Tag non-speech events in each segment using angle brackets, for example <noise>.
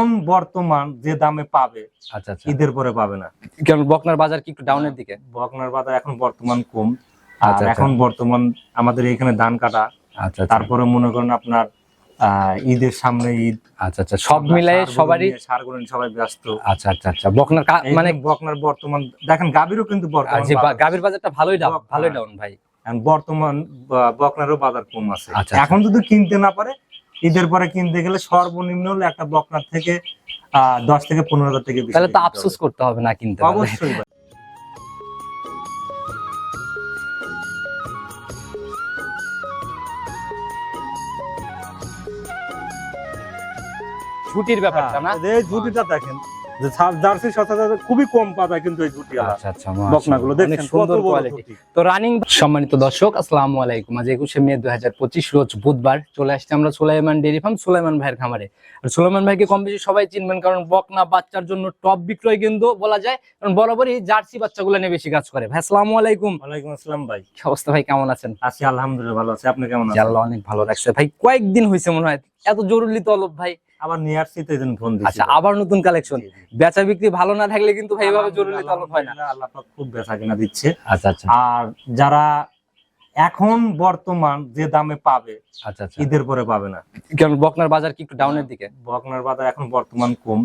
এখন বর্তমান যে দামে পাবে আচ্ছা আচ্ছা। ঈদের পরে পাবে না। কারণ বকনার বাজার কি একটু ডাউনের দিকে? বকনার বাজার এখন বর্তমান কম। আর আচ্ছা, আচ্ছা। এখন বর্তমান আমাদের এখানে ধান কাটা। আচ্ছা আচ্ছা। তারপরে মনে করেন আপনার ঈদের সামনে ঈদ। আচ্ছা আচ্ছা। সব মিলাই সবারই সারগুলো সবাই ব্যস্ত। আচ্ছা আচ্ছা আচ্ছা। বকনার মানে বকনার বর্তমান দেখেন গাভীরও কিন্তু বর্তমান গাভীর বাজারটা ভালোই ডাউন ভালোই হ্যাঁ। ডাউন ভাই। এখন বর্তমান বকনারও বাজার কম আছে। আচ্ছা, এখন যদি কিনতে না পারে ঈদের পরে কিনতে গেলে সর্বনিম্ন হলে একটা বকনার থেকে আহ, দশ থেকে পনেরো হাজার থেকে তাহলে তো আফসোস করতে হবে না কিনতে অবশ্যই ছুটির ব্যাপারটা না? ছুটিটা দেখেন। যে জার্সির সাথে খুবই কম পাতা কিন্তু এই আচ্ছা আচ্ছা বকনাগুলো সুন্দর কোয়ালিটি তো রানিং সম্মানিত দর্শক আসসালামু আলাইকুম। আজ একুশে মে দুই হাজার পঁচিশ রোজ বুধবার চলে আসছে আমরা সুলাইমান ফার্ম সুলাইমান ভাইয়ের খামারে। আর সুলাইমান ভাইকে কম বেশি সবাই চিনবেন কারণ বকনা বাচ্চার জন্য টপ বিক্রয় কিন্তু বলা যায় কারণ বরাবরই জার্সি বাচ্চাগুলো নিয়ে বেশি কাজ করে। ভাই আসসালামু আলাইকুম। ওয়ালাইকুম আসসালাম ভাই। কি অবস্থা ভাই কেমন আছেন? আছি আলহামদুলিল্লাহ ভালো আছি। আপনি কেমন আছেন? আল্লাহ অনেক ভালো রাখছে ভাই কয়েকদিন হয়েছে মনে হয় এত জরুরি তলব ভাই। আবার নিয়ে আসছি তো জন্য ফোন আচ্ছা আবার নতুন কালেকশন বেচা বিক্রি ভালো না থাকলে কিন্তু ভাই এভাবে জরুরি তলব হয় না। আল্লাহ পাক খুব বেচা কিনা দিচ্ছে। আচ্ছা আচ্ছা। আর যারা এখন বর্তমান যে দামে পাবে আচ্ছা আচ্ছা। ঈদের পরে পাবে না। কারণ বকনার বাজার কি একটু ডাউনের দিকে? বকনার বাজার এখন বর্তমান কম।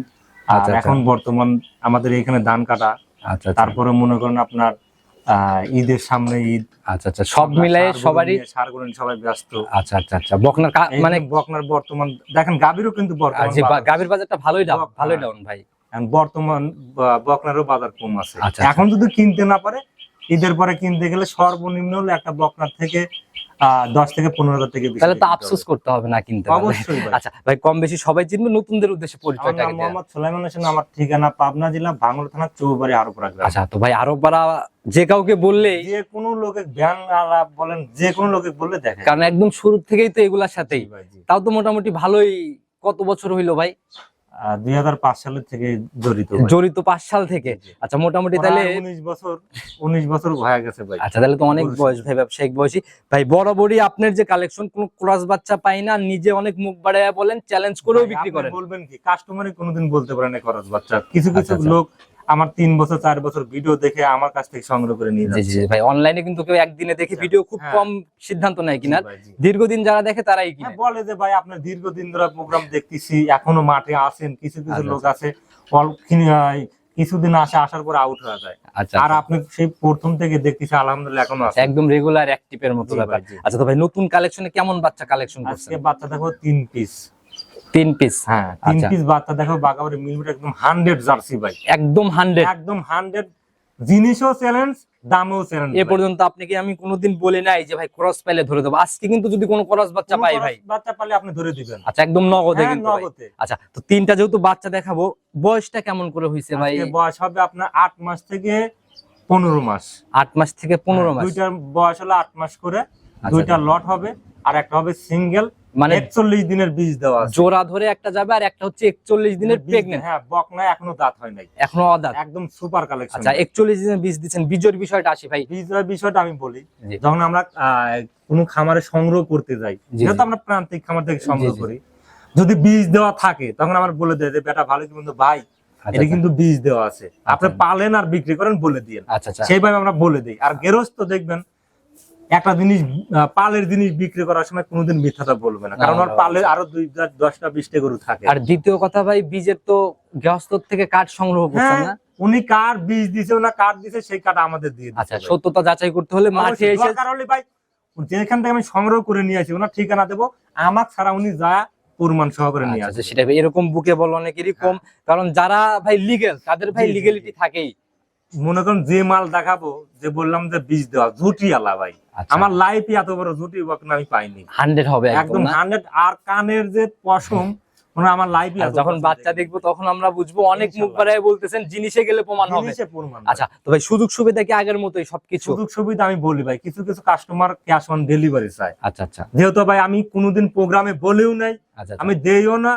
আর আচ্ছা, আচ্ছা। এখন বর্তমান আমাদের এখানে ধান কাটা। আচ্ছা আচ্ছা। তারপরে মনে করেন আপনার ঈদের সামনে ঈদ। আচ্ছা আচ্ছা সব মিলাই সবারই সারগুলো সবাই ব্যস্ত। আচ্ছা আচ্ছা আচ্ছা বকনার মানে বকনার বর্তমান দেখেন গাভীরও কিন্তু বা- গাভীর বাজারটা ভালোই ডাউন ভালোই। ডাউন ভাই। বর্তমান বকনারও বাজার কম আছে। আচ্ছা, এখন যদি কিনতে না পারে ঈদের পরে কিনতে গেলে সর্বনিম্ন হলে একটা বকনার থেকে দশ থেকে পনেরো হাজার থেকে তাহলে তো আফসোস করতে হবে না কিনতে। অবশ্যই আচ্ছা ভাই কম বেশি সবাই চিনবে নতুনদের উদ্দেশ্যে আমার পরিচয়টা মোহাম্মদ সুলাইমান হোসেন আমার ঠিকানা পাবনা জেলা ভাঙড় থানা চৌবাড়ি গ্রাম আচ্ছা তো ভাই আরও পারা যে কাউকে বললেই যে কোনো লোকে জ্ঞান আলাপ বলেন যে কোনো লোকে বললে দেখে কারণ একদম শুরু থেকেই তো এগুলার সাথেই। তাও তো মোটামুটি ভালোই কত বছর হইল ভাই? দুই হাজার পাঁচ সালের থেকে জড়িত জড়িত পাঁচ সাল থেকে? আচ্ছা মোটামুটি তাহলে উনিশ বছর উনিশ বছর হয়ে গেছে ভাই। আচ্ছা তাহলে তো অনেক বয়স। ভাই ব্যবসায়িক বয়সী। ভাই বরাবরই আপনার যে কালেকশন কোন ক্রস বাচ্চা পাই না নিজে অনেক মুখ বাড়ায় বলেন চ্যালেঞ্জ করেও বিক্রি করেন। বলবেন কি? কাস্টমারই কোনোদিন বলতে পারে না ক্রস বাচ্চা। কিছু কিছু আচ্ছা, আচ্ছা। লোক আমার তিন বছর চার বছর ভিডিও দেখে আমার কাছ থেকে সংগ্রহ করে নিয়ে যাচ্ছে। ভাই অনলাইনে কিন্তু কেউ একদিনে দেখে আচ্ছা, ভিডিও খুব হ্যাঁ। কম সিদ্ধান্ত নেয় কিনা। দীর্ঘদিন যারা দেখে তারাই কিনে। হ্যাঁ, বলে যে ভাই আপনার দীর্ঘদিন ধরে প্রোগ্রাম দেখতেছি এখনও মাঠে আছেন কিছু কিছু আচ্ছা, লোক আছে অল্প কিনে, আহ, কিছুদিন আসে আসার পর আউট হয়ে যায়। আচ্ছা আর আপনি সেই প্রথম থেকে দেখতেছি আলহামদুলিল্লাহ এখনও আছে। একদম রেগুলার অ্যাক্টিভের মতো ব্যাপার। আচ্ছা তো ভাই নতুন কালেকশনে কেমন বাচ্চা কালেকশন করছেন? আজকে বাচ্চা দেখো তিন পিস তিন পিস হ্যাঁ তিন আচ্ছা। পিস বাচ্চা দেখো বাগাবাড়ি একদম হান্ড্রেড জার্সি ভাই। একদম হান্ড্রেড একদম হান্ড্রেড জিনিসও চ্যালেঞ্জ দামেও চ্যালেঞ্জ এ পর্যন্ত আপনাকে আমি কোনোদিন বলে নাই যে ভাই ক্রস পাইলে ধরে দেবো। আজকে কিন্তু যদি কোনো ক্রস বাচ্চা পাই ভাই। বাচ্চা পালে আপনি ধরে দিবেন। আচ্ছা একদম নগদে হ্যাঁ, কিন্তু নগদে। আচ্ছা তো তিনটা যেহেতু বাচ্চা দেখাবো বয়সটা কেমন করে হয়েছে ভাই? বয়স হবে আপনার আট মাস থেকে পনেরো মাস। আট মাস থেকে পনেরো হ্যাঁ, মাস। দুইটার বয়স হলো আট মাস করে। আচ্ছা, দুইটা লট হবে আর একটা হবে সিঙ্গেল মানে একচল্লিশ দিনের বীজ দেওয়া আছে। জোড়া ধরে একটা যাবে আর একটা হচ্ছে একচল্লিশ দিনের বীজ- প্রেগনেন্ট হ্যাঁ বকনা এখনও দাঁত হয় নাই। এখনও অদাত। একদম সুপার কালেকশন আচ্ছা একচল্লিশ দিনের বীজ বীজের বিষয়টা আসি ভাই। বীজের বিষয়টা আমি বলি যখন আমরা কোনো খামারে সংগ্রহ করতে যাই যেহেতু আমরা প্রান্তিক খামার থেকে সংগ্রহ। করি যদি বীজ দেওয়া থাকে তখন আমার বলে দেয় যে বেটা ভালো কিন্তু ভাই আচ্ছা, এটা কিন্তু বীজ দেওয়া আছে। আপনি আচ্ছা। পালেন আর বিক্রি করেন বলে দিয়ে আচ্ছা আচ্ছা। সেইভাবে আমরা বলে দিই। আর গেরস্ত দেখবেন একটা জিনিস পালের জিনিস বিক্রি করার সময় কোনোদিন মিথ্যাটা বলবে না। কারণ পালের আরও দুই দশটা বিশটা গরু থাকে। আর দ্বিতীয় কথা ভাই বীজের তো গৃহস্থর থেকে কাঠ সংগ্রহ করছেন হ্যাঁ না? উনি কার বীজ দিছে না কার দিছে সেই কাঠ আমাদের দিয়ে আচ্ছা সত্যতা যাচাই করতে হলে মাঠে এসে ভাই যেখান থেকে আমি সংগ্রহ করে নিয়ে আসি ওনার ঠিকানা দেবো আমার ছাড়া উনি যা প্রমাণ সহকারে নিয়ে আচ্ছা, আচ্ছা, সেটা এরকম বুকে বল অনেকেরই কম কারণ যারা ভাই লিগেল তাদের ভাই লিগেলিটি থাকেই। মনে করেন যে মাল দেখাবো যে বললাম যে বীজ দেওয়া ঝুটি আলা ভাই। আচ্ছা, আমার লাইফে এত বড় ঝুটি বকনা আমি পাইনি। হান্ড্রেড হবে একদম হান্ড্রেড আর কানের যে পশম আমার লাইফে যখন বাচ্চা দেখব তখন আমরা বুঝব অনেক মুখ বাড়ায় বলতেছেন জিনিসে গেলে প্রমাণ হবে। জিনিসে প্রমাণ ভাই। আচ্ছা তো ভাই সুযোগ সুবিধা কি আগের মতোই সবকিছু? সুযোগ সুবিধা আমি বলি ভাই কিছু কিছু কাস্টমার ক্যাশ অন ডেলিভারি চায়। আচ্ছা আচ্ছা। যেহেতু ভাই আমি কোনোদিন প্রোগ্রামে বলেও নাই আচ্ছা আমি দেইও না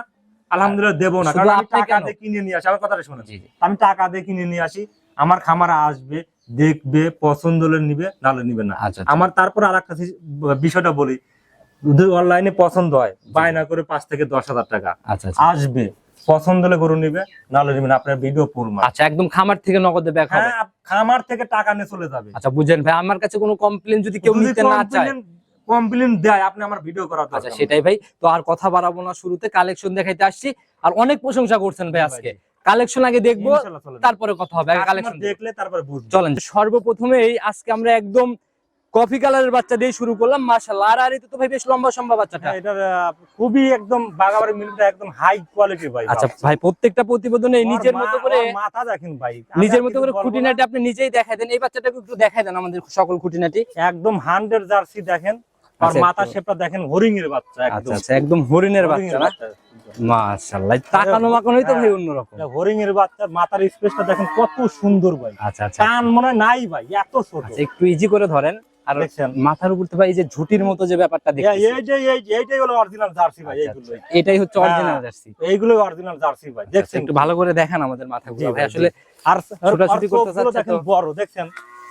আলহামদুলিল্লাহ দেবো না। কারণ আমি টাকা দিয়ে কিনে নিয়ে আসি আমার কথাটা জি। আমি টাকা দিয়ে কিনে নিয়ে আসি আমার খামারে আসবে দেখবে পছন্দ হলে নিবে নাহলে নিবে না। আচ্ছা আচ্ছা। আমার তারপর আর একটা বিষয়টা বলি। যদি অনলাইনে পছন্দ হয় বায়না করে পাঁচ থেকে দশ হাজার টাকা। আচ্ছা আসবে পছন্দ হলে গরু নিবে নাহলে নিবেন আপনার ভিডিও পুরমা আচ্ছা একদম খামার থেকে নগদে ব্যাক হবে। হ্যাঁ খামার থেকে টাকা নিয়ে চলে যাবে। আচ্ছা বুঝেন ভাই আমার কাছে কোনো কমপ্লেন যদি কেউ নিতে না চায়। কমপ্লেন দেয় আপনি আমার ভিডিও করা আচ্ছা সেটাই ভাই। তো আর কথা বাড়াবো না শুরুতে কালেকশন দেখাইতে আসছি। আর অনেক প্রশংসা করছেন ভাই আজকে। কালেকশন আগে দেখব। তারপরে কথা হবে কালেকশন দেখলে তারপরে চলেন সর্বপ্রথমেই আজকে আমরা একদম কফি কালারের বাচ্চা দিয়ে শুরু করলাম মাশাআল্লাহ। আর আর তো ভাই বেশ লম্বা সম্ভব বাচ্চাটা। এটা খুবই একদম বাগাবাড়ি মিলটা একদম হাই কোয়ালিটি ভাই আচ্ছা ভাই প্রত্যেকটা প্রতিবেদনে নিজের মতো করে মাথা দেখেন ভাই। নিজের মতো করে খুঁটিনাটি আপনি নিজেই দেখাই দেন এই বাচ্চাটাকে একটু দেখাই দেন আমাদের সকল খুঁটিনাটি। একদম হান্ড্রেড জার্সি দেখেন। আর আচ্ছা, মাথা শেপটা দেখেন হরিং এর বাচ্চা আচ্ছা একদম আচ্ছা একদম বাচ্চা না? মাশাআল্লাহ তাকানো মাকানোই তো ভাই অন্যরকম। হরিং এর মাথার স্পেসটা দেখেন কত সুন্দর ভাই। আচ্ছা আচ্ছা। কান মনে নাই ভাই এত ছোট। আচ্ছা একটু ইজি করে ধরেন। আর? মাথার উপর ভাই এই যে ঝুটির মতো যে ব্যাপারটা এই- দেখতেছি। এইটাই এই- এইটাই হলো অরিজিনাল জার্সি ভাই এইগুলোই। এটাই হচ্ছে অরিজিনাল হ্যাঁ। জার্সি এইগুলো অরিজিনাল জার্সি ভাই দেখছেন একটু ভালো করে দেখেন আমাদের মাথাগুলো ভাই আসলে আর ছোটাছুটি করতে চোখগুলো চাচ্ছে দেখেন বড় দেখছেন?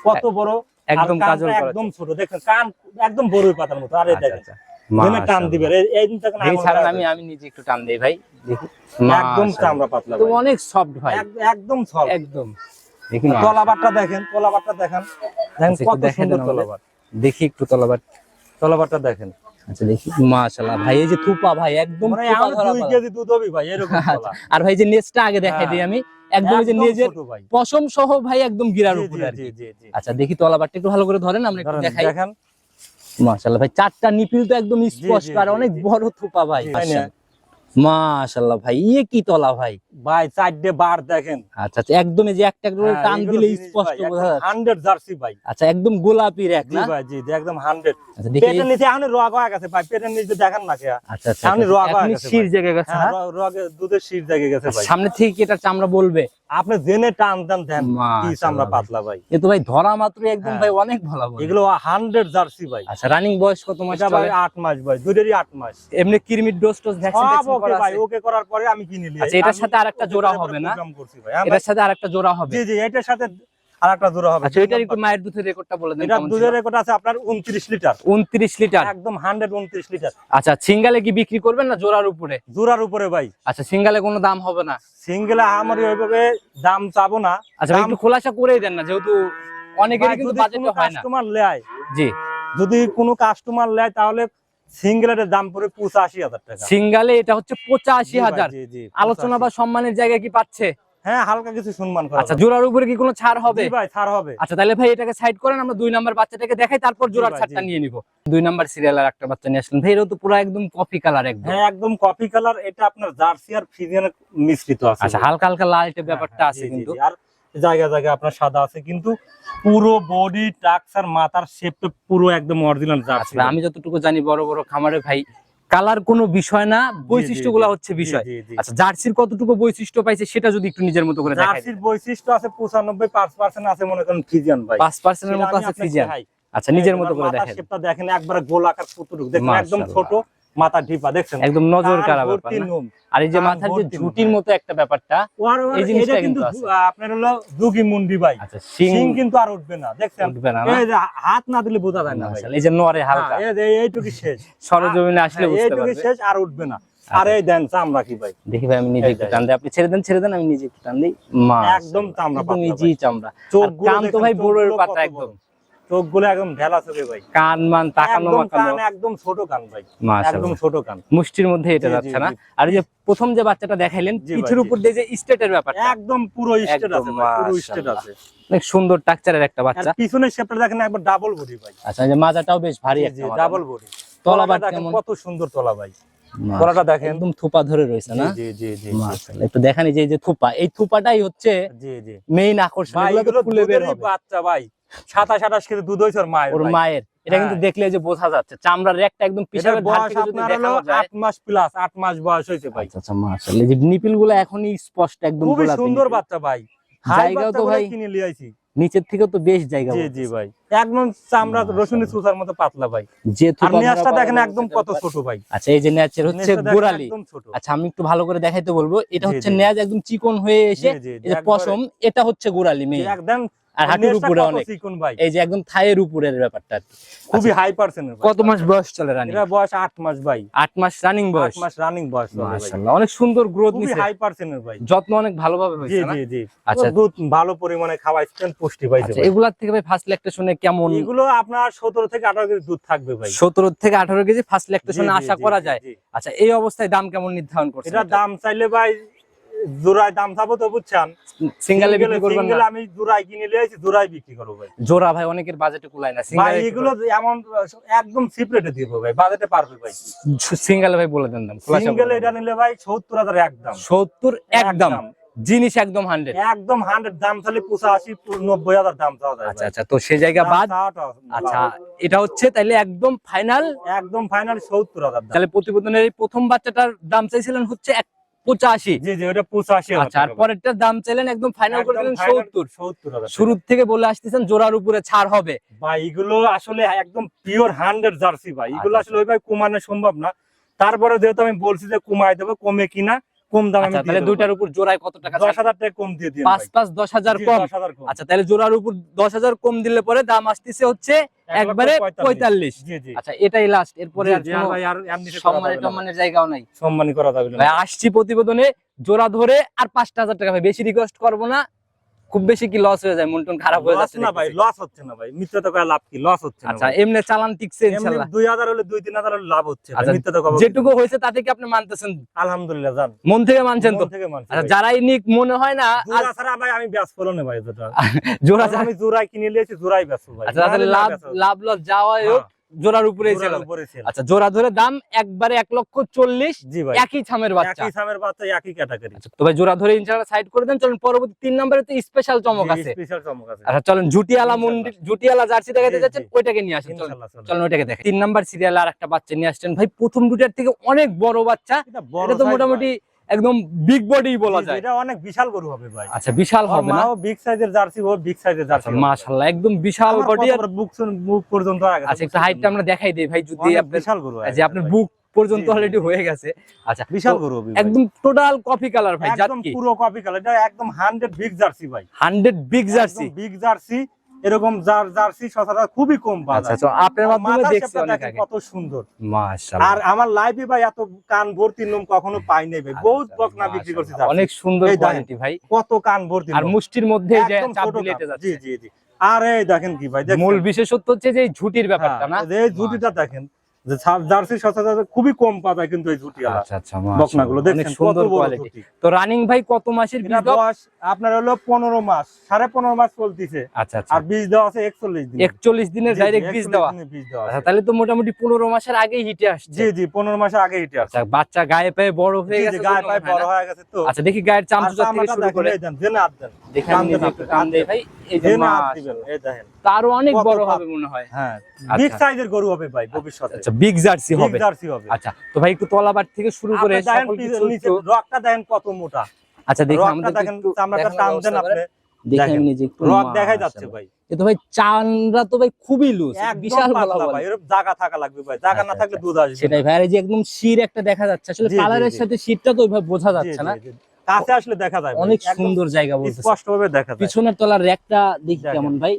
কত বড় আর একদম কাজল করা একদম ছোট দেখেন কান একদম বড়ই পাতার মতো আরে আচ্ছা, দেখেন। মানে টান এই- দেখেন আমি আমি নিজে একটু টান দেই ভাই। দেখি একদম। চামড়া পাতলা ভাই। অনেক সফট ভাই একদম সফট একদম। দেখি না তলাবারটা দেখেন তলাবারটা দেখেন। দেখেন আচ্ছা, কত সুন্দর তলাবার দেখি একটু তলাবার তলাবারটা দেখেন। আচ্ছা দেখি। মাশাআল্লাহ ভাই এই যে থুপা ভাই একদম মানে থুপা ধরা দুই কেজি দুধ হবি ভাই এরকম আর ভাই যে নেজটা আগে দেখাই হ্যাঁ। দিই আমি একদম এই যে নেজের পশম সহ ভাই একদম গিরার উপরে জি। জি, জি। আচ্ছা দেখি তলাবারটা একটু ভালো করে ধরেন আমরা একটু দেখাই। দেখেন। মাশাআল্লাহ ভাই চারটা নিপিল তো একদম স্পষ্ট আর অনেক বড় থুপা ভাই। না? ভাই ইয়ে কি তলা ভাই? ভাই চারটে বার দেখেন। আচ্ছা আচ্ছা একদম এই যে একটা একটা করে টান দিলে স্পষ্ট বোঝা যায় হান্ড্রেড জার্সি ভাই। আচ্ছা একদম গোলাপি রেক না? ভাই জি একদম হান্ড্রেড আচ্ছা দেখেন পেটের নিচে এখন রগ হয়ে গেছে ভাই পেটের নিচে দেখেন না কে আচ্ছা আচ্ছা সামনে আচ্ছা, গেছে শির গেছে হ্যাঁ, রগে দুধের শির জেগে গেছে ভাই। সামনে থেকে এটা চামড়া বলবে? আপনি জেনে টান টান দেন পিস আমরা পাতলা ভাই। এ তো ভাই ধরা মাত্র একদম হ্যাঁ। ভাই অনেক ভালো এগুলো হান্ড্রেড জার্সি ভাই। আচ্ছা রানিং বয়স কত মাস এটা ভাই আট মাস ভাই দুটোরই আট মাস। এমনি কিরমিট ডোজ টোজ ভ্যাকসিন ওকে ভাই ওকে করার পরে আমি কিনে নিই আচ্ছা, এটার সাথে আরেকটা জোড়া হবে না? এটার সাথে আরেকটা জোড়া হবে? জি জি এটার সাথে আরেকটা জোড়া হবে। আচ্ছা এটার একটু মায়ের দুধের রেকর্ডটা বলে দেন এটা দুধের রেকর্ড আছে আপনার উনত্রিশ লিটার। 29 লিটার? একদম হান্ড্রেড উনত্রিশ লিটার। আচ্ছা সিঙ্গালে কি বিক্রি করবেন না জোড়ার উপরে? জোড়ার উপরে ভাই। আচ্ছা সিঙ্গালে কোনো দাম হবে না? সিঙ্গেলে আমার ওইভাবে দাম চাবো না। আচ্ছা একটু খোলাসা করেই দেন না যেহেতু অনেকেরই ভাই, কিন্তু যদি বাজেটে কোনো হয় না। কাস্টমার লেয় জি। যদি কোনো কাস্টমার নেয় তাহলে সিঙ্গেলের দাম পড়ে পঁচাশি হাজার টাকা। সিঙ্গালে এটা হচ্ছে পঁচাশি হাজার। আলোচনা বা সম্মানের জায়গায় কি পাচ্ছে? হ্যাঁ হালকা কিছু সম্মান করা আচ্ছা জোড়ার উপরে কি কোনো ছাড় হবে? ভাই ছাড় হবে। আচ্ছা তাহলে ভাই এটাকে সাইড করেন আমরা দুই নাম্বার বাচ্চাটাকে দেখাই তারপর জোড়ার ছাড়টা নিয়ে নিব। দুই নাম্বার সিরিয়ালের একটা বাচ্চা নিয়ে আসলেন ভাই এটাও তো পুরো একদম কফি কালার একদম। হ্যাঁ একদম কপি কালার এটা আপনার জার্সি আর ফিজিয়ানের মিশ্রিত আছে। আচ্ছা হালকা হালকা লালটে হ্যাঁ, ব্যাপারটা হ্যাঁ, আছে কিন্তু। আর জায়গা জায়গা আপনার সাদা আছে কিন্তু পুরো বডি টাক্স আর মাথার শেপটা পুরো একদম অরিজিনাল জার্সি। আচ্ছা আমি যতটুকু জানি বড় বড় খামারে ভাই কালার কোনো বিষয় না বৈশিষ্ট্যগুলো হচ্ছে বিষয়। আচ্ছা জার্সির কতটুকু বৈশিষ্ট্য পাইছে সেটা যদি একটু নিজের মতো করে জার্সির বৈশিষ্ট্য আছে পঁচানব্বই পাঁচ পার্সেন্ট আছে মনে করেন ফিজিয়ান ভাই। পাঁচ পার্সেন্টের সেটা মতো আছে ফিজিয়ান। আচ্ছা নিজের মতো করে দেখেন। দেখেন একবারে গোলাকার কতটুকু। দেখেন একদম ছোট। মাথা ঢিপা দেখছেন? একদম নজর ব্যাপার? নোম। আর এই যে মাথার যে ঝুটির মতো একটা ব্যাপারটা এই জিনিসটা কিন্তু আপনার হলো দুগি মুন্ডি ভাই। আচ্ছা সিং সিং কিন্তু আর উঠবে না দেখছেন? উঠবে না না? এই যে হাত না দিলে বোঝা যায় না এই যে নরে হালকা। হ্যাঁ, এই যে এইটুকু শেষ। সরজমিনে আসলে হ্যাঁ, বুঝতে এইটুকু শেষ আর উঠবে না। আর এই দেন চামড়া কি ভাই? দেখি ভাই আমি নিজে এই একটু টান দিই। আপনি ছেড়ে দেন ছেড়ে দেন আমি নিজে একটু টান দিই। মাশাআল্লাহ, একদম চামড়া একদম ইজি। চামড়া। তো ভাই বড়ের পাতা একদম। চোখগুলো একদম ঢেলা চোখে ভাই। কান মান তাকানো একদম মাকানো একদম ছোট কান ভাই। একদম ছোট কান। মুষ্টির মধ্যে এটা যাচ্ছে না। আর এই যে প্রথম যে বাচ্চাটা দেখাইলেন পিঠের উপর দিয়ে যে স্টেটের ব্যাপারটা। একদম পুরো স্টেট আছে পুরো স্টেট আছে। অনেক সুন্দর টাকচারের একটা বাচ্চা। পিছনের শেপটা দেখেন একবার ডাবল বডি ভাই। আচ্ছা যে মাজাটাও বেশ ভারী একটা ডাবল বডি তলা কেমন? কত সুন্দর তলা ভাই। তলাটা দেখেন। একদম থুপা ধরে রয়েছে না? জি জি জি একটু দেখানি যে এই যে থুপা এই থুপাটাই হচ্ছে জি জি। মেইন আকর্ষণ ভাই এগুলো ফুলে বের হবে। বাচ্চা ভাই। সাতাশ আঠাশ কেজি দুধ হয়েছে ওর মায়ের ওর মায়ের। এটা কিন্তু হ্যাঁ। দেখলে যে বোঝা যাচ্ছে। চামড়ার রেকটা একদম এটার বয়স আপনার হলো দেখানো যায় আট মাস প্লাস আট মাস বয়স হয়েছে ভাই। আচ্ছা আচ্ছা মাশাআল্লাহ। এই যে নিপিলগুলো এখনই স্পষ্ট একদম গোলাপি সুন্দর বাচ্চা ভাই। হাই জায়গাও তো ভাই কিনে লিয়ে আইছি। নিচের থেকে তো বেশ জায়গা জি জি ভাই। একদম চামড়া রসুনি সুসার মতো পাতলা ভাই। যে নেয়াজটা দেখেন একদম কত ছোট ভাই। আচ্ছা এই যে নেয়াজের হচ্ছে গোড়ালি। একদম ছোট। আচ্ছা আমি একটু ভালো করে দেখাইতে বলব। এটা হচ্ছে জি। নেয়াজ একদম চিকন হয়ে এসে পশম এটা হচ্ছে গোড়ালি মেয়ে একদম আর হাঁটুর উপরে অনেক। এই যে একদম থায়ের উপরের ব্যাপারটা খুবই হাই পার্সেন্টের কত মাস বয়স চলে রানিং এটা বয়স আট মাস ভাই। আট মাস রানিং বয়স? মাস রানিং বয়স মাশাআল্লাহ অনেক সুন্দর গ্রোথ নিছে। হাই পার্সেন্টের ভাই। যত্ন অনেক ভালোভাবে জি হয়েছে না? জি জি। আচ্ছা। আচ্ছা দুধ ভালো পরিমাণে খাওয়াইছেন পুষ্টি পাইছে আচ্ছা ভাই। এগুলার থেকে ভাই ফার্স্ট ল্যাকটেশনে কেমন? এগুলো আপনার সতেরো থেকে আঠারো কেজি দুধ থাকবে ভাই। সতেরো থেকে আঠারো কেজি ফার্স্ট জি, ল্যাকটেশনে আশা করা যায়। আচ্ছা এই অবস্থায় দাম কেমন নির্ধারণ করছে এটার দাম চাইলে ভাই জোড়ায় দাম চাবো তো বুঝছেন? সিঙ্গেলে বিক্রি করবেন সিঙ্গেল না আমি জোড়ায় কিনে নিয়েছি জোড়ায় বিক্রি করব ভাই। জোড়া ভাই অনেকের বাজেটে কুলায় না। ভাই এগুলো এমন একদম সিপ্রেটে দিব ভাই বাজেটে পারবে ভাই। সিঙ্গেলে ভাই বলে দেন দাম সিঙ্গেল এটা নিলে ভাই সত্তর হাজার একদম। সত্তর একদম। জিনিস একদম হান্ড্রেড একদম হান্ড্রেড দাম চাইলে পঁচাশি নব্বই হাজার দাম আচ্ছা আচ্ছা তো সে জায়গা বাদ। আচ্ছা এটা হচ্ছে তাইলে একদম ফাইনাল একদম ফাইনাল সত্তর হাজার দাম। তাহলে প্রতিবেদনের এই প্রথম বাচ্চাটার দাম চাইছিলেন হচ্ছে এক পঁচাশি। জি জি ওটা পঁচাশি আচ্ছা আর পরেরটার দাম চাইলেন একদম ফাইনাল করে দিলেন সত্তর। সত্তর শুরু থেকে বলে আসতেছেন জোড়ার উপরে ছাড় হবে। ভাই এগুলো আসলে একদম পিওর হান্ড্রেড জার্সি ভাই। এগুলো আচ্ছা, আসলে ওইভাবে কমানো সম্ভব না। তারপরে যেহেতু আমি বলছি যে কমাই দেবো কমে কিনা কম দামে আচ্ছা তাহলে দুইটার উপর জোড়ায় কত টাকা ভাই। দশ ছাড়? হাজার টাকা কম দিয়ে দিন পাঁচ ভাই। পাঁচ দশ হাজার জি, কম। আচ্ছা তাহলে জোড়ার উপর দশ হাজার কম দিলে পরে দাম আসতেছে হচ্ছে একবারে পঁয়তাল্লিশ। জি জি। আচ্ছা এটাই লাস্ট এরপরে আর ভাই সম্মানের জায়গাও নাই। সম্মানই করা যাবে না। ভাই আসছি প্রতিবেদনে জোড়া ধরে আর পাঁচটা হাজার টাকা ভাই বেশি রিকোয়েস্ট করব না। খুব বেশি কি লস হয়ে যায় মনটন খারাপ হয়ে যাচ্ছে না ভাই লস হচ্ছে না ভাই মিথ্যা তো লাভ কি? লস হচ্ছে না আচ্ছা। এমনি চালান টিকছে দুই হাজার হলে দুই তিন হাজার হলে লাভ হচ্ছে আচ্ছা, মিথ্যা তো কবে যেটুকু হয়েছে তাতে কি আপনি মানতেছেন? আলহামদুলিল্লাহ জান। মন থেকে মানছেন তো? মন থেকে মানছি আচ্ছা। যারাই নিক মনে হয় না জোড়া ছাড়া ভাই আমি ব্যাস ফলো না ভাই জোড়া। <laughs> আমি জোড়াই কিনে নিয়েছি জোড়াই বেচবো ভাই। আচ্ছা তাহলে লাভ লাভ লস যাওয়াই হোক হ্যাঁ, জোড়ার উপরে। আচ্ছা জোড়া ধরে দাম একবারে এক লক্ষ চল্লিশ। একই ছামের বাচ্চা। একই সামের বাচ্চা একই ক্যাটাগরি আচ্ছা তো ভাই জোড়া ধরে ইনশাআল্লাহ সাইড করে দেন। চলুন পরবর্তী তিন নম্বরে তো স্পেশাল চমক আছে। স্পেশাল চমক আছে। আচ্ছা চলেন জুটিয়ালা মন্দির জুটিয়ালা জার্সি দেখাতে যাচ্ছেন ওইটাকে নিয়ে আসেন চলুন। ওইটাকে দেখেন তিন নাম্বার সিরিয়াল আর একটা বাচ্চা নিয়ে আসছেন। ভাই প্রথম দুটার থেকে অনেক বড় বাচ্চা। এটা তো মোটামুটি। একদম বিগ বডি বলা যায়। এটা অনেক বিশাল গরু হবে ভাই। আচ্ছা বিশাল হবে না? বিগ সাইজের জার্সি ও বিগ সাইজের জার্সি মাশাআল্লাহ একদম বিশাল বডি বড় বুক বুক পর্যন্ত গেছে, আচ্ছা একটু? হাইটটা আমরা দেখাই দিই ভাই যদি আপনার বিশাল গরু হয়ে যে গেছে আপনার বুক পর্যন্ত অলরেডি হয়ে গেছে। আচ্ছা বিশাল গরু হবে একদম টোটাল কফি কালার ভাই একদম পুরো কপি কালার এটা একদম 100 বিগ জার্সি ভাই। 100 বিগ জার্সি বিগ জার্সি এরকম জার- জার্সি সচরাচর খুবই কম পাওয়া আচ্ছা আপনার আর মাধ্যমে দেখছি অনেক আগে। কত সুন্দর। মাশাআল্লাহ। আর আমার লাইফে ভাই এত কান ভর্তি নোম কখনো পাই নাই ভাই। বহুত আচ্ছা, বকনা বিক্রি করছি অনেক সুন্দর। কোয়ালিটি ভাই। কত কান ভর্তি আর মুষ্টির মধ্যে যে চাপ ছোট যাচ্ছে। জি জি জি। আর এই দেখেন কি ভাই মূল বিশেষত্ব হচ্ছে যে ঝুটির ব্যাপারটা না? হ্যাঁ, এই ঝুটিটা দেখেন যে জার্সি সচরাচর খুবই কম পাওয়া কিন্তু এই জুটি আচ্ছা আচ্ছা বকনাগুলো অনেক সুন্দর কোয়ালিটি তো রানিং ভাই কত মাসের বীজ বয়স আপনার হলো পনেরো মাস চলতিছে। আচ্ছা আচ্ছা। আর বীজ দেওয়া আছে দিন দিনের। ডাইরেক্ট বীজ দেওয়া। আচ্ছা তাহলে তো মোটামুটি পনেরো মাসের আগেই হিটে আসছে। জি জি পনেরো মাসের আগে হিটে আসছে। বাচ্চা গায়ে পায়ে বড় হয়ে গেছে গায়ে পায়ে বড় হয়ে গেছে তো। আচ্ছা দেখি গায়ের চামচুচা থেকে শুরু করে। এই দেন, দেন। তারও অনেক বড় হবে মনে হয়। হ্যাঁ আচ্ছা। বিগ সাইজের গরু হবে ভাই ভবিষ্যতে। আচ্ছা বিগ জার্সি হবে। জার্সি হবে। আচ্ছা তো ভাই একটু তলাবার থেকে শুরু করে আপনি দেখেন সকল পিছনে কিছু নিচে একটু- রকটা দেখেন কত মোটা। আচ্ছা দেখি আমাদের একটু চামড়াটা টান দেন আপনি। করেন। দেখে আমি দেখেন, নিজে রক দেখাই যাচ্ছে ভাই। এ ভাই চামড়া তো ভাই খুবই লুজ বিশাল পাতলা ভাই এরকম জায়গা থাকা লাগবে ভাই জায়গা না থাকলে। দুধ আসবে সেটাই ভাই আর এই যে একদম শির একটা দেখা যাচ্ছে আসলে কালারের সাথে শিরটা তো ওইভাবে বোঝা যাচ্ছে না। কাছে আসলে দেখা যায় অনেক সুন্দর জায়গা ভাবে দেখা যায়। পিছনের তলার র্যাকটা দেখি কেমন ভাই।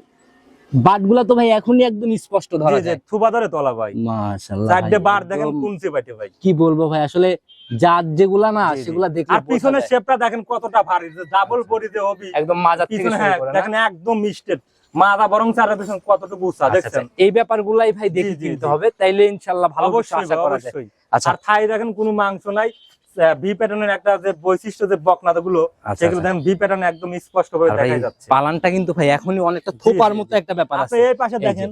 বাটগুলা তো ভাই এখনই একদম স্পষ্ট ধরা যায়। থুবা ধরে তোলা ভাই। মাশাআল্লাহ চারটে বার দেখেন কুনছে বাইটে ভাই। কি বলব ভাই আসলে জাত যেগুলা না। সেগুলা দেখলে আর পিছনের শেপটা দেখেন কতটা ভারী ডাবল। বডিতে হবি একদম মাজার থেকে শুরু হ্যাঁ করে? দেখেন একদম মিস্টেড মাদা বরং চারা দেখেন কতটুকু উঁচা আচ্ছা, দেখছেন? আচ্ছা, এই ব্যাপারগুলাই ভাই দেখে কিনতে হবে। তাইলে ইনশাআল্লাহ ভালো আশা করা যায়। আচ্ছা। আর থাই দেখেন কোনো মাংস নাই ভি প্যাটার্নের একটা যে বৈশিষ্ট্য যে গুলো আচ্ছা, সেগুলো আচ্ছা। দেখেন ভি প্যাটার্ন একদম স্পষ্ট ভাবে দেখা যাচ্ছে। পালানটা কিন্তু ভাই এখনই অনেকটা থোপার মতো একটা ব্যাপার আছে। এই পাশে দেখেন।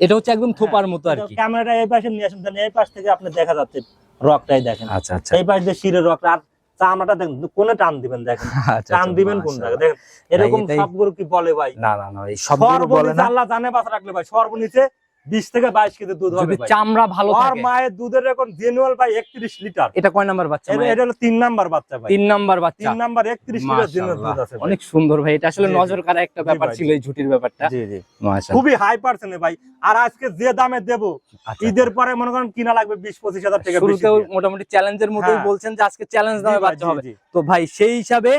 এটা হচ্ছে একদম থোপার মতো আর কি। ক্যামেরাটা এই পাশে নিয়ে আসেন এই পাশ থেকে আপনি দেখা যাচ্ছে রকটাই দেখেন। আচ্ছা আচ্ছা। এই পাশ দিয়ে শিরের রক আর চামড়াটা দেখেন কোনে টান দিবেন দেখেন? আচ্ছা, টান আচ্ছা, দিবেন কোন। জায়গায় দেখেন এরকম সবগুলো কি বলে ভাই? না না না এই সবগুলো বলে না। আল্লাহ জানে বাঁচা রাখলে ভাই সর্বনিচে বিশ থেকে বাইশ কেজি দুধ হবে ভাই। চামড়া ভালো আর থাকে। মায়ের দুধের এখন জেনুয়াল ভাই একত্রিশ লিটার। এটা কয় নাম্বার বাচ্চা এটা এটা হলো তিন নাম্বার বাচ্চা ভাই। তিন নাম্বার বাচ্চা। তিন নাম্বার একত্রিশ লিটার জেনুয়াল দুধ আছে অনেক সুন্দর ভাই। এটা আসলে। নজর কাড়া একটা ব্যাপার ছিল এই ঝুটির ব্যাপারটা। জি জি। মাশাআল্লাহ। খুবই হাই পার্সেন্টে ভাই। আর আজকে যে দামে দেবো আচ্ছা, ঈদের পরে মনে করেন কিনা লাগবে বিশ পঁচিশ হাজার টাকা বেশি শুরুতেও মোটামুটি চ্যালেঞ্জের মতোই হ্যাঁ। বলছেন যে আজকে চ্যালেঞ্জ দামে বাচ্চা হবে। তো ভাই সেই হিসাবে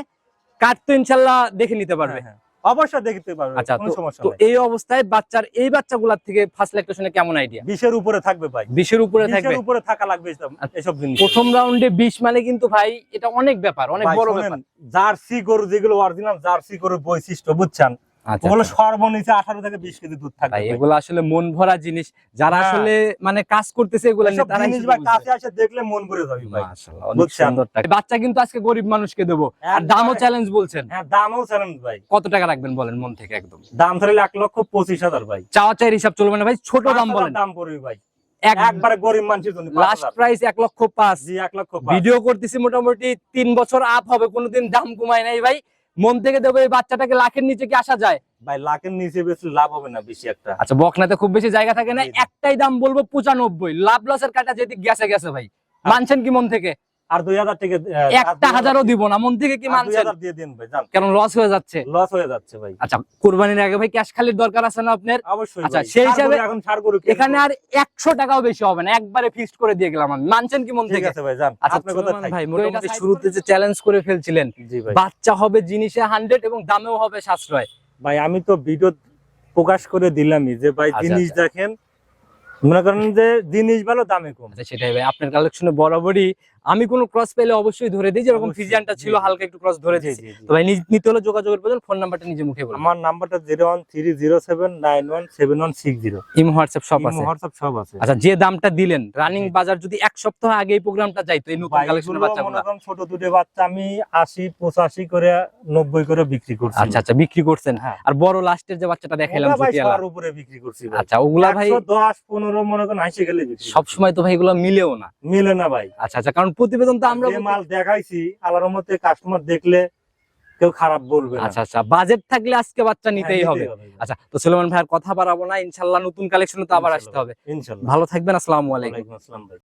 কাট তো ইনশাল্লাহ দেখে নিতে পারবে। হ্যাঁ, হ্যাঁ। অবশ্যই দেখতে পারবে আচ্ছা তো এই অবস্থায় বাচ্চার এই বাচ্চাগুলার থেকে ফার্স্ট ল্যাকটেশনে কেমন আইডিয়া বিশের উপরে থাকবে ভাই। বিশের উপরে থাকবে? উপরে থাকা লাগবে এসব- এসব জিনিস। প্রথম রাউন্ডে বিশ মানে কিন্তু ভাই এটা অনেক ব্যাপার অনেক বড় ব্যাপার। জার্সি গরু যেগুলো অরিজিনাল জার্সি গরুর বৈশিষ্ট্য বুঝছেন? আচ্ছা ওগুলো আচ্ছা। সর্বনিচে আঠারো থেকে বিশ কেজি দুধ থাকবে ভাই ভাই। এগুলো আসলে মন ভরা জিনিস। যারা হ্যাঁ। আসলে মানে কাজ করতেছে এগুলো। কাছে আসে দেখলে মন ভরে যাবে। বাচ্চা কিন্তু আজকে গরিব মানুষকে দেবো। আর দামও চ্যালেঞ্জ বলছেন। হ্যাঁ দামও চ্যালেঞ্জ ভাই। কত টাকা রাখবেন বলেন মন থেকে একদম? দাম ধরে এক লক্ষ পঁচিশ হাজার ভাই। চাওয়া চাই হিসাব চলবে না ভাই ছোট দাম বলেন। দাম পড়বে ভাই। এক একবারে গরিব মানুষের জন্য লাস্ট প্রাইস এক লক্ষ পাঁচ। জি এক লক্ষ। ভিডিও করতেছি মোটামুটি তিন বছর আপ হবে কোনোদিন দাম কমায় নাই ভাই। মন থেকে দেবো এই বাচ্চাটাকে লাখের নিচে কি আসা যায়? ভাই লাখের নিচে বেশি লাভ হবে না বেশি একটা। আচ্ছা বকনাতে খুব বেশি জায়গা থাকে না। একটাই দাম বলব পঁচানব্বই। লাভ লসের কাটা যেদিক গেছে গেছে ভাই। মানছেন কি মন থেকে? আর দুই হাজার থেকে একটা হাজারও দিব না মন থেকে কি হাজার দিয়ে দিন ভাই কারণ লস হয়ে যাচ্ছে? লস হয়ে যাচ্ছে ভাই। আচ্ছা কোরবানির আগে ভাই ক্যাশ খালির দরকার আছে না আপনার? অবশ্যই আচ্ছা, সেই হিসাবে এখন সার গরু এখানে আর একশো টাকাও বেশি হবে না একবারে ফিক্সড করে দিয়ে গেলাম আমি। মানছেন কি মন থেকে? আছে ভাই জান। আচ্ছা আপনার কথা ভাই মোটামুটি শুরুতে যে চ্যালেঞ্জ করে ফেলছিলেন বাচ্চা হবে জিনিসে হান্ড্রেড এবং দামেও হবে সাশ্রয়। ভাই আমি তো ভিডিও প্রকাশ করে দিলামই যে ভাই আচ্ছা, জিনিস আচ্ছা। দেখেন মনে করেন যে জিনিস ভালো দামে কম। আচ্ছা সেটাই ভাই আপনার কালেকশনে বরাবরই আমি কোনো ক্রস পেলে অবশ্যই ধরে দিই যেরকম ফিজিয়ানটা ছিল। হালকা একটু ক্রস ধরে দিয়েছি। তো ভাই নিতে হলে যোগাযোগের প্রয়োজন ফোন নাম্বারটা নিজে মুখে বলুন। আমার নাম্বারটা zero one three zero seven nine one seven one six zero ইম হোয়াটসঅ্যাপ সব আছে? হোয়াটসঅ্যাপ সব আছে। আচ্ছা যে দামটা দিলেন রানিং বাজার যদি এক সপ্তাহ আগে এই প্রোগ্রামটা যাইতো এই নতুন কালেকশনের বাচ্চাগুলো। ছোট দুটো বাচ্চা আমি আশি পঁচাশি করে নব্বই করে বিক্রি করছি। আচ্ছা আচ্ছা বিক্রি করছেন। হ্যাঁ। আর বড় লাস্টের যে বাচ্চাটা দেখাইলাম জুটিয়ালা উপরে বিক্রি করছি আচ্ছা ওগুলা ভাই একশো দশ পনেরো মনে করেন হাসি গেলে সব সময় তো ভাই এগুলো মিলেও না। মিলে না ভাই। আচ্ছা আচ্ছা কারণ প্রতিবেদন তো আমরা মাল দেখাইছি আল্লাহর মতে কাস্টমার দেখলে কেউ খারাপ বলবে আচ্ছা আচ্ছা বাজেট থাকলে আজকে বাচ্চা নিতেই হ্যাঁ, হবে। আচ্ছা তো সুলেমান ভাইয়ের কথা বাড়াবো না ইনশাল্লাহ নতুন কালেকশনে তো আবার আসতে হবে। ইনশাল্লাহ ভালো থাকবেন আসসালামু আলাইকুম। আসসালাম ভাই।